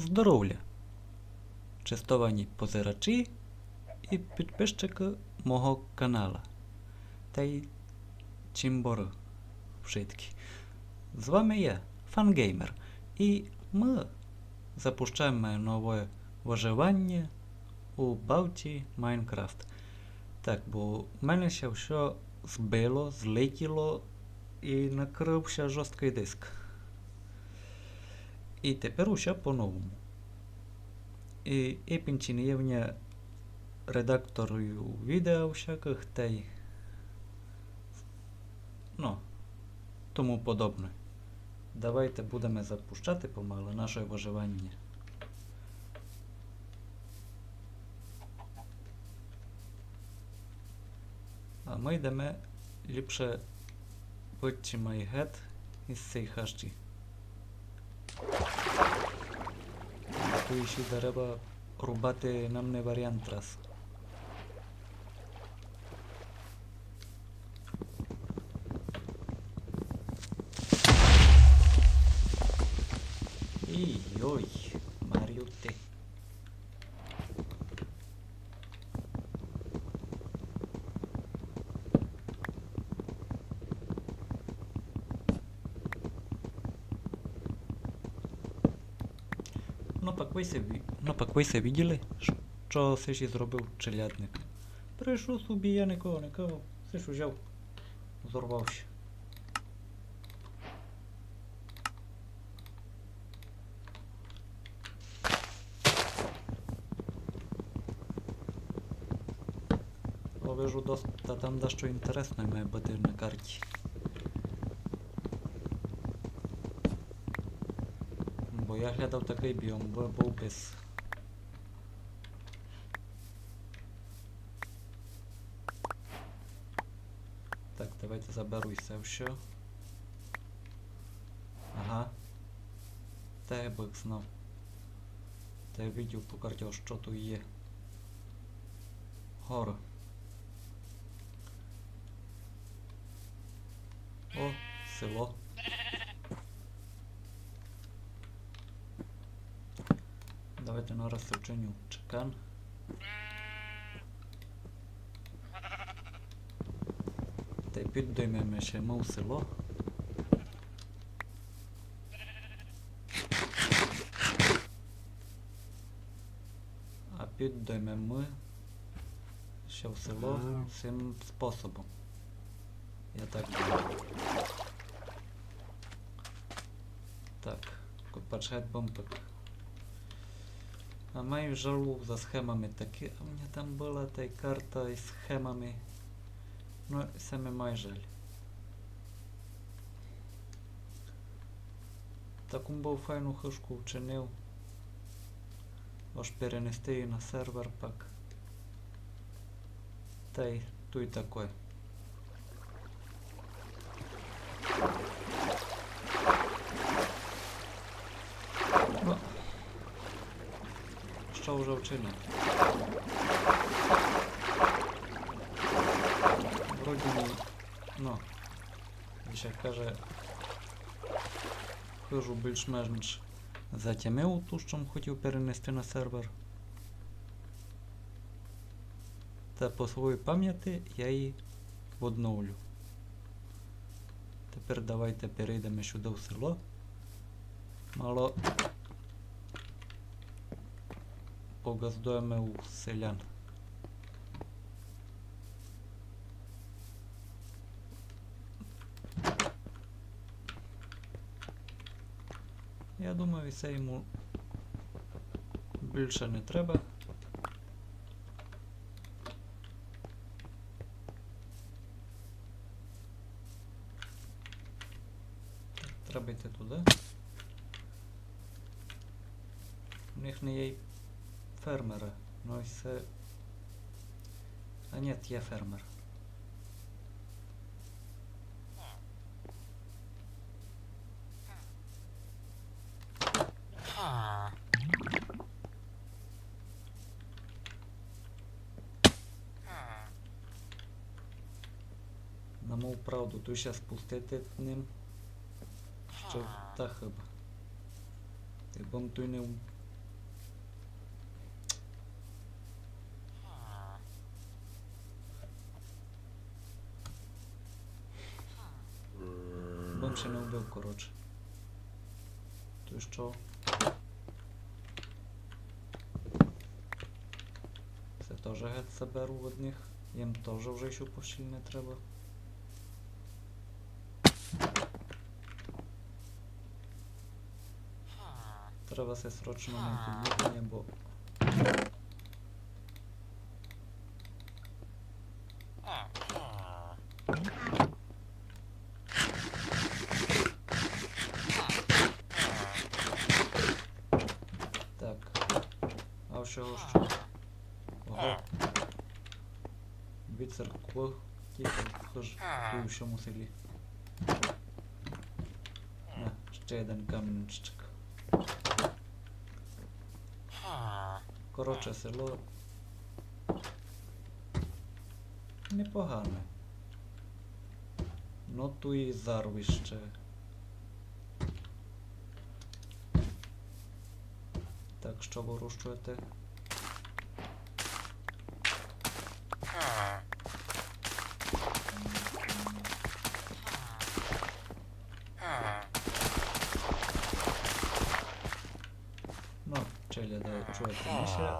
здоров'я, чистовані позирачі і підписчики мого канала. Та й чимбор вшитки. З вами я, Фангеймер, і ми запускаємо нове виживання у Бауті Майнкрафт. Так, бо в мене ще все збило, злетіло і накрився жорсткий диск. І тепер усе по-новому. І епінчі є редакторою відео всяких та й ну, тому подобне. Давайте будемо запущати помалу наше виживання. А ми йдемо ліпше Путчі майгет із цієї хащі. Тут ще треба рубати нам не варіант раз. Пак ви се, ві- пак ви се виділи, що все ж зробив челядник. Прийшов собі, я нікого не кавав, все ж узяв, зорвався. Вижу досить, та там дещо інтересне має бути на карті. Я глядав такий біом, бо був без. Так, давайте заберу все. Ага. Та я бик знав. Та я видів по карті, що тут є. Гора. О, село. Давайте розсоченню чекан. Та й підіймемо ще ми в село. А підіймемо ми ще в село цим способом. Я так думаю. Так, почать бомбик. Ама и жалоб за схемами таки. Ами не там была та и карта и схемами. No саме май жали. Таком был файну хъшко учинил. Още перенесте и на сервер пак. Тъй, той такой. Вже вчинив? Вроді ні. Ну. Ще каже. Хожу більш-менш затямив ту, що хотів перенести на сервер. Та по своїй пам'яті я її відновлю. Тепер давайте перейдемо сюди в село. Мало погаздуємо у селян. Я думаю, це йому більше не треба. Треба туди. У них не є фермера. Но и се... А нет, я фермер. Намол правдото и ще спустете ним. Ще та хъба. Ебам той не ще не вбив, коротше. То що? Це теж геть заберу в одних. Їм теж вже ще пошіль не треба. Треба все срочно знайти їхнє, бо Так. А в чого що? Ого. Дві церкви. Тільки у всьому селі. На, ще один камінчик. Коротше, село. Непогане. Ну ту і зарвище. Так, що вирощуєте? Ну, челя, да, чуєте, ми ще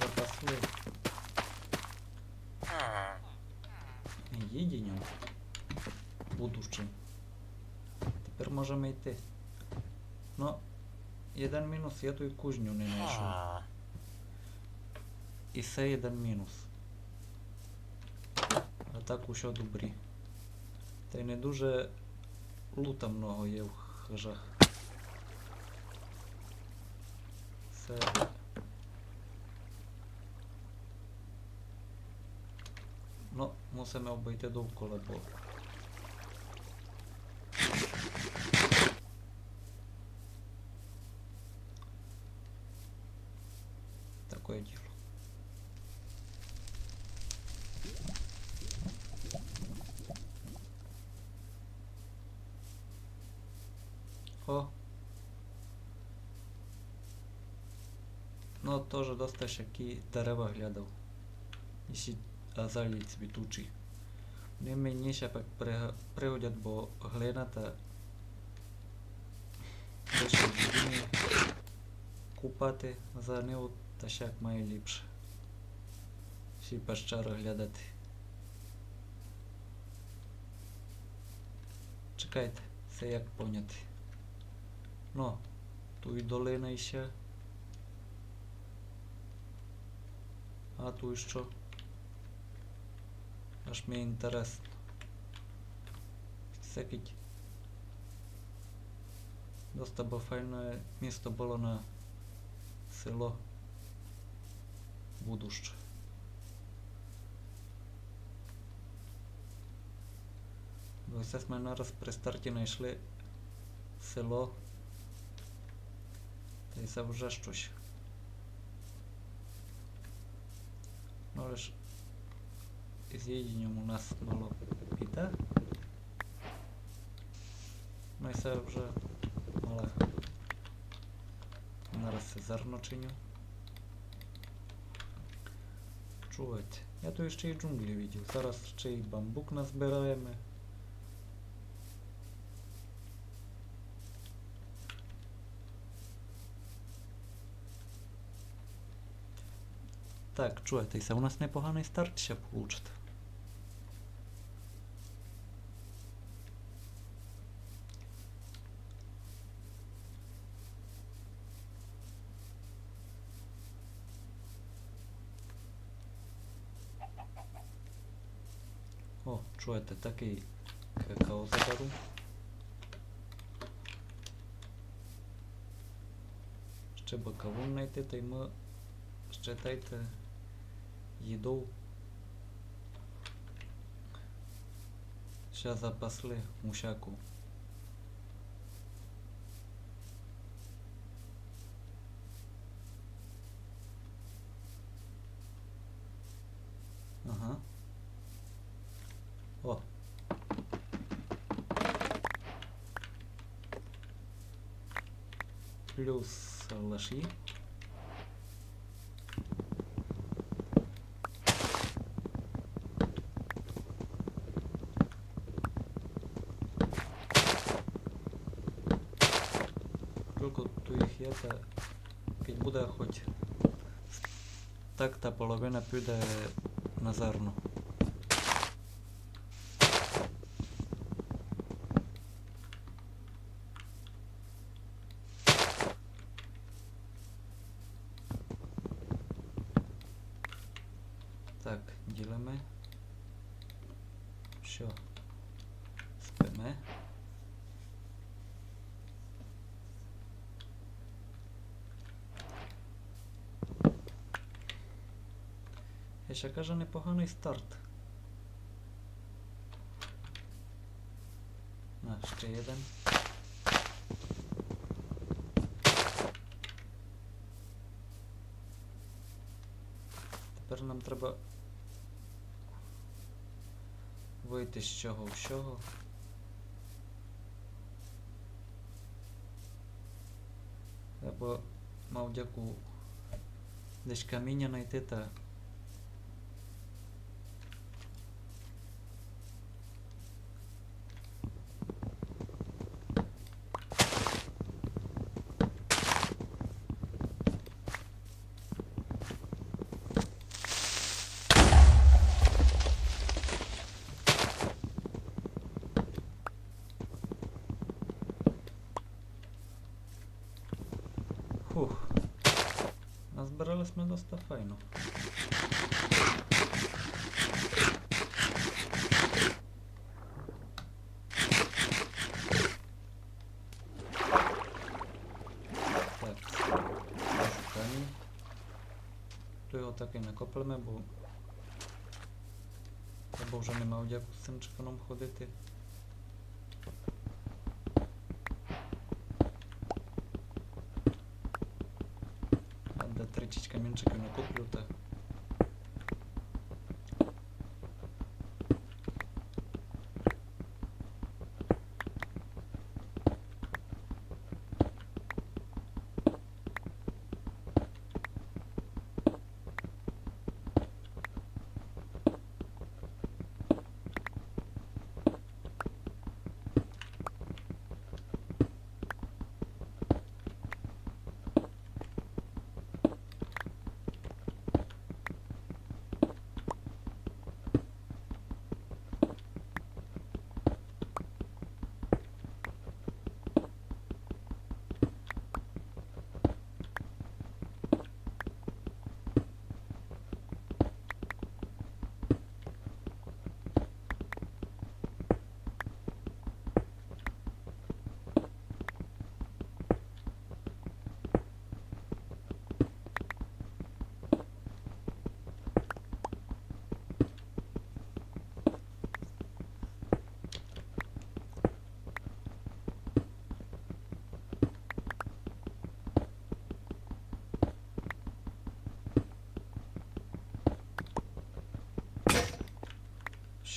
запасли їдінням будущим. Ну, один мінус, я ту і кузню не знайшов. І це один мінус. А так ущо добрі. Та й не дуже лута много є в хижах. Це. Ну, мусимо обійти довкола, бо. Такое діло. О. Теж досить шакі дерева глядав. І сі азалії цвітучі. Вони мені ще пригодять, бо глина та купати за нього та ще як має ліпше. Всі пещери глядати. Чекайте, це як поняти. Ну, ту і долина іще. А ту що? Аж мені інтересно. Всякить. Доста бо файне місто було на село будуще. Бо все ми нараз при старті знайшли село. Та й це вже щось. Ну але ж із їдінням у нас мало піде. Ну і це вже мале. Зараз це зерно чиню. Чувати. Я тут ще й джунглі видів. Зараз ще й бамбук назбираємо. Так, чуєтеся, у нас непоганий старт ще получить. О, чуєте, такий какао заберу. Ще бакавун знайти, та й ми ще дайте їду. Ще запасли мушаку. Ага. О. Плюс лоші. скільки тут їх є, та під буде хоч так та половина піде на зерно. Так, ділимо. Що? Ще каже непоганий старт. На, ще один. Тепер нам треба вийти з чого в чого. Або мав дяку десь каміння знайти та Назбирались ми доста файно. Так, шукаємо. То його так і накоплемо, бо або вже нема одяку з цим чеканом ходити. А де 30 камінчиків накоплю, та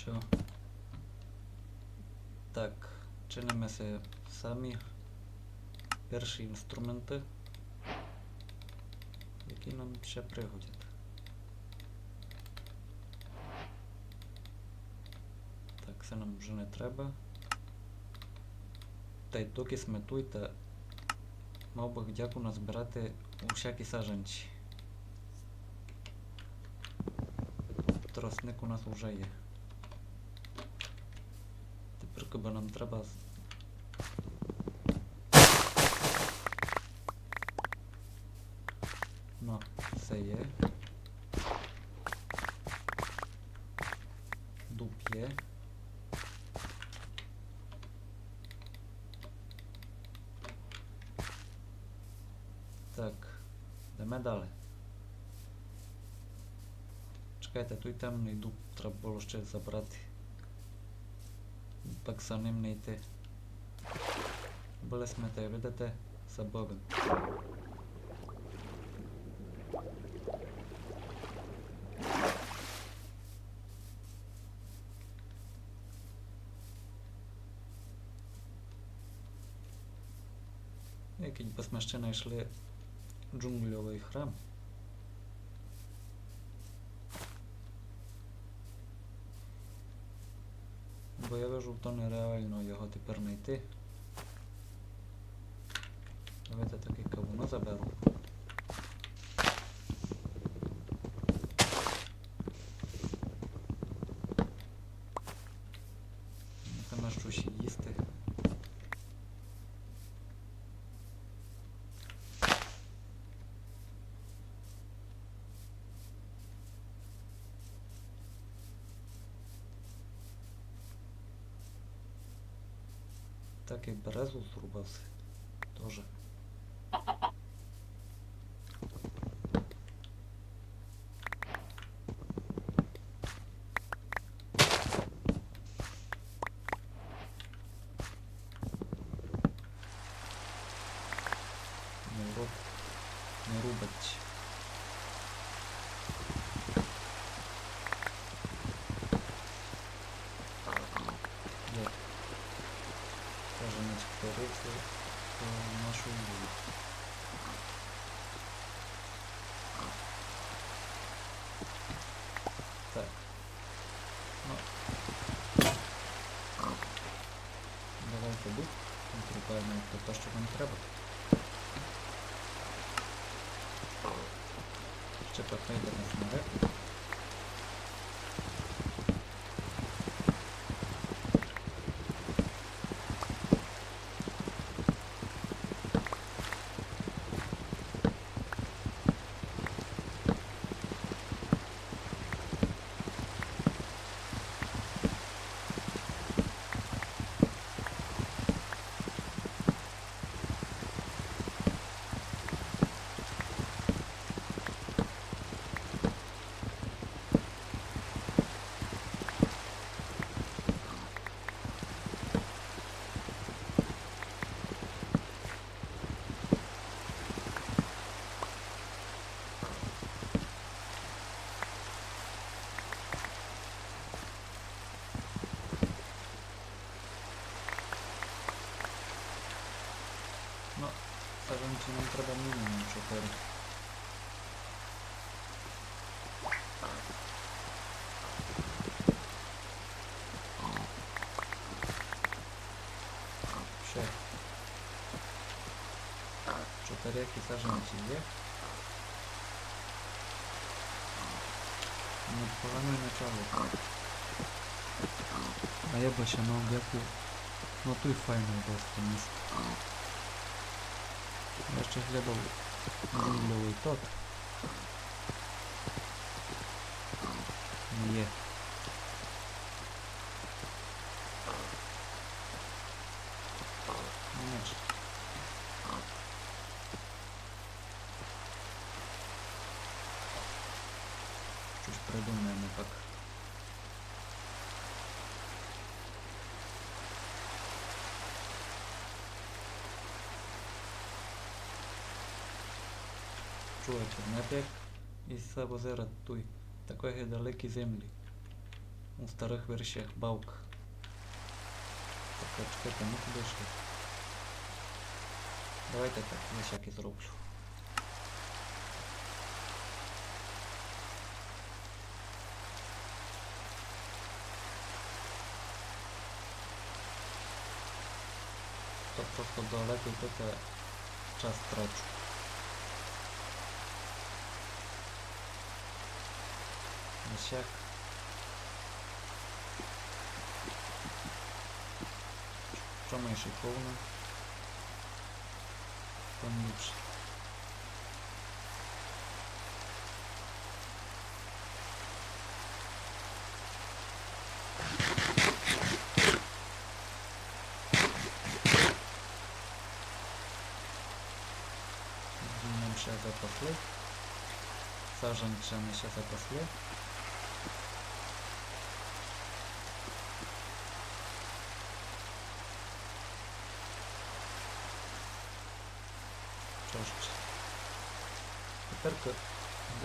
Що? Так, чинимося самі перші інструменти, які нам ще пригодять. Так, це нам вже не треба. Та й доки сметуйте, мав би дяку назбирати у всякі саженці. Тросник у нас вже є. Тепер коби нам треба. Це є. Дуб є. Так, йдемо далі. Чекайте, той темний дуб треба було ще забрати. Так за ним не йти. Були смете, видите, за Би ми ще знайшли джунгльовий храм. Бо я вижу, то нереально його тепер знайти. Давайте такий кавуна заберу. Нема що ще їсти. Так і березу зрубався. Тоже. Не руб, не рубать. Є. Кажемо, творити нашу їжу. Так. Ну. Давайте дух. Відрубаємо як те, що нам треба. Ще потрібно на смерек. Ну, саджанці нам треба мінімум 4. Ще. Чотири які саджанці є. Ну, погане начало. А я б ще мав яку. Ну той файний просто місто. Ще глядав вільновий тот. Нет. Ну, ні ж. Щось придумаємо так. Чуєте, знаєте як із озера туй, такої далекі землі. У старих віршах бавк. Так, чекайте, ну куди йшли? Давайте так, я всякий зроблю. То просто далеко йти час трачу. Місяк. Що ми ще повно? Там ліпше. Нам ще запасли. Сажен ще ми ще запасли. Що ж, тепер ка-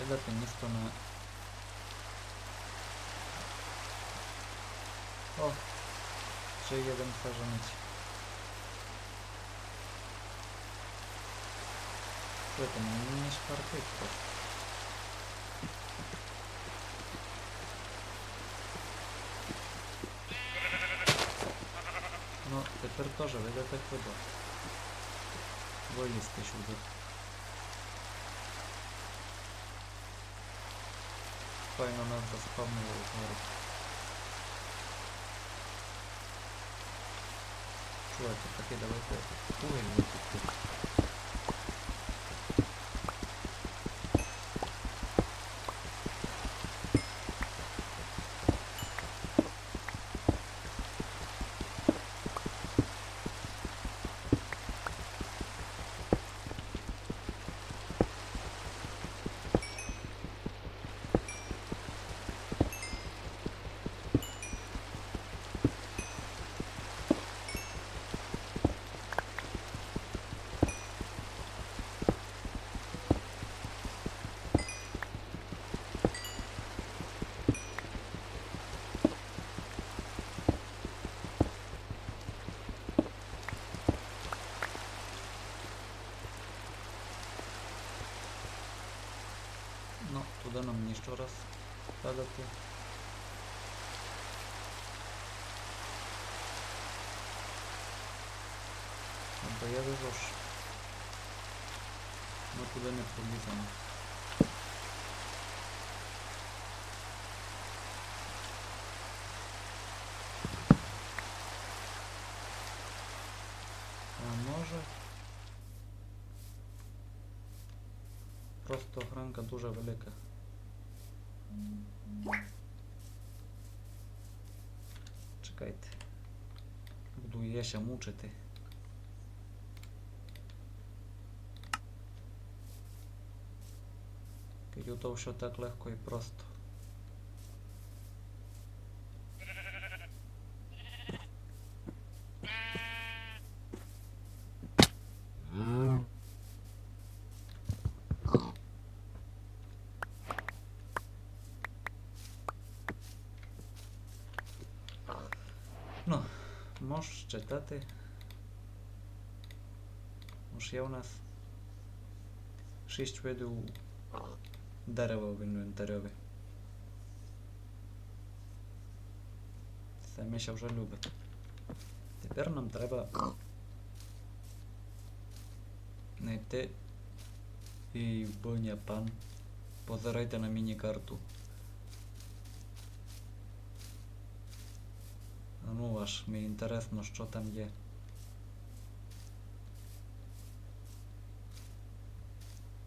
видати місто на... О, ще є один саженець. Що там, мені не шпартить просто. Ну, тепер теж видати хвилю. вилізти Файно нас заспавнили згору. Чувайте, таки давайте уголь викупити. Ну, не ще раз падати. Або я вижу ж. Ми туди не проліземо. А може. Просто охранка дуже велика. Ще мучити. Кидю то що так легко і просто. Ну, можеш читати. Уж є у нас шість видів дерева в інвентарьові. Це Міша вже любить. Тепер нам треба знайти і пан. Позирайте на міні-карту. Ну аж мені інтересно, що там є.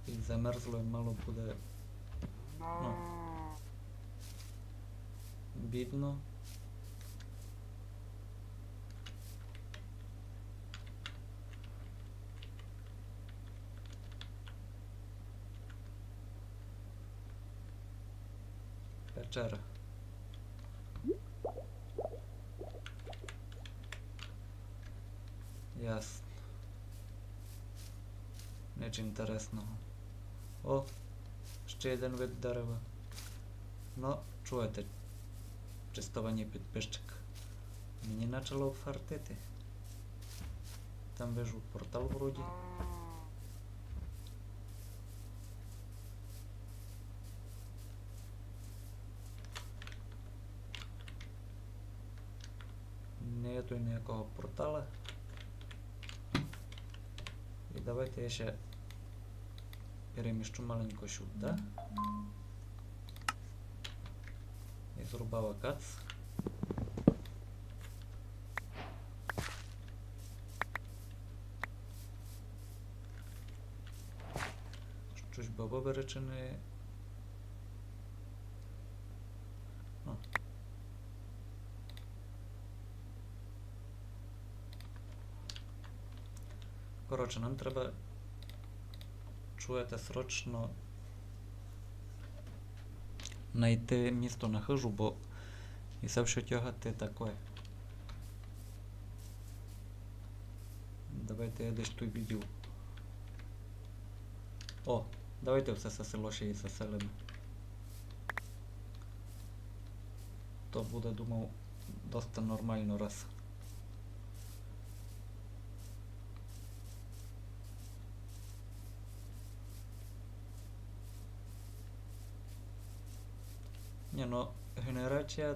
Під замерзлою мало буде. Ну. Бідно. Печера. Інтересного. О, ще один вид дерева. Ну, чуєте, чистовані підписчик. Мені почало фартити. Там вижу портал вроді. Нету ніякого портала. І давайте я ще переміщу маленько сюди. І зрубала кац. Щось бабове речини. О. Коротше, нам треба чуєте срочно знайти місто на хижу, бо і все що тягати таке. Давайте я десь тут відділ. О, давайте все це село ще і заселимо. То буде, думав, досить нормально раз. Ні, ну генерація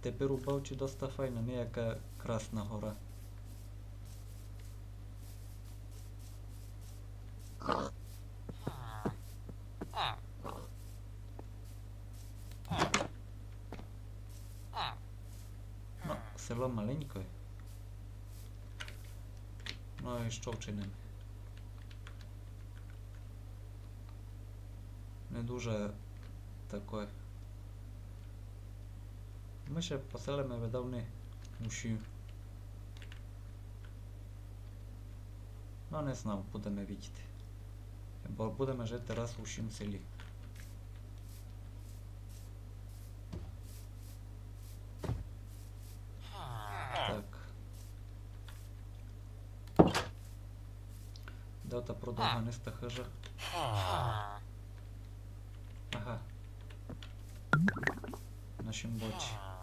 тепер у Бавчі доста файна, не яка Красна гора. Ну, село маленьке. Ну і що вчинимо? Не дуже таке. Ми ще поселимо видавни уші. Ну, не знав, будемо бачити. Бо будемо жити раз у ущім селі. Так. Дата продовганиста хижа. Ага. Нашим боці. Там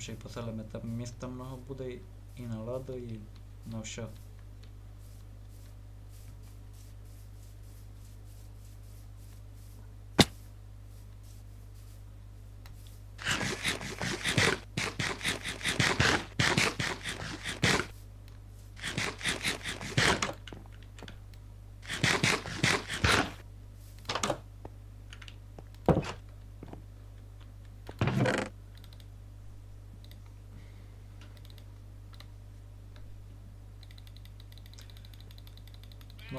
ще й поселимо, там міста много буде і на ладу, і на все.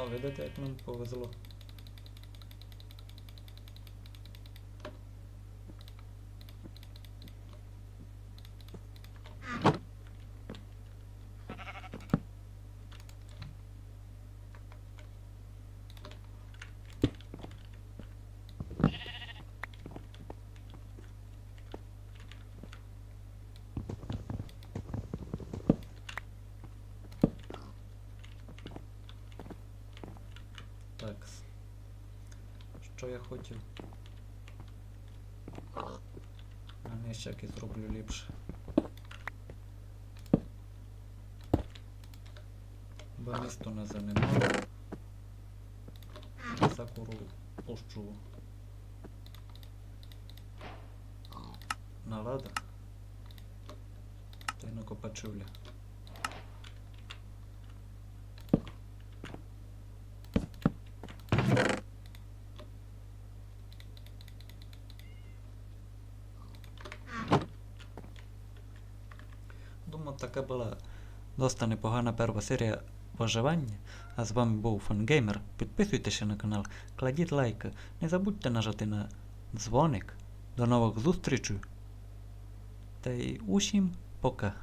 Видите, як нам повезло. Так. с- Що я хотів? А не ще якось зроблю ліпше. Бо місто не занимало. Сакуру пущу. На лада. Та й на така була доста непогана перша серія виживання. А з вами був Фангеймер. Підписуйтеся на канал, кладіть лайки, не забудьте нажати на дзвоник. До нових зустрічей. Та й усім пока.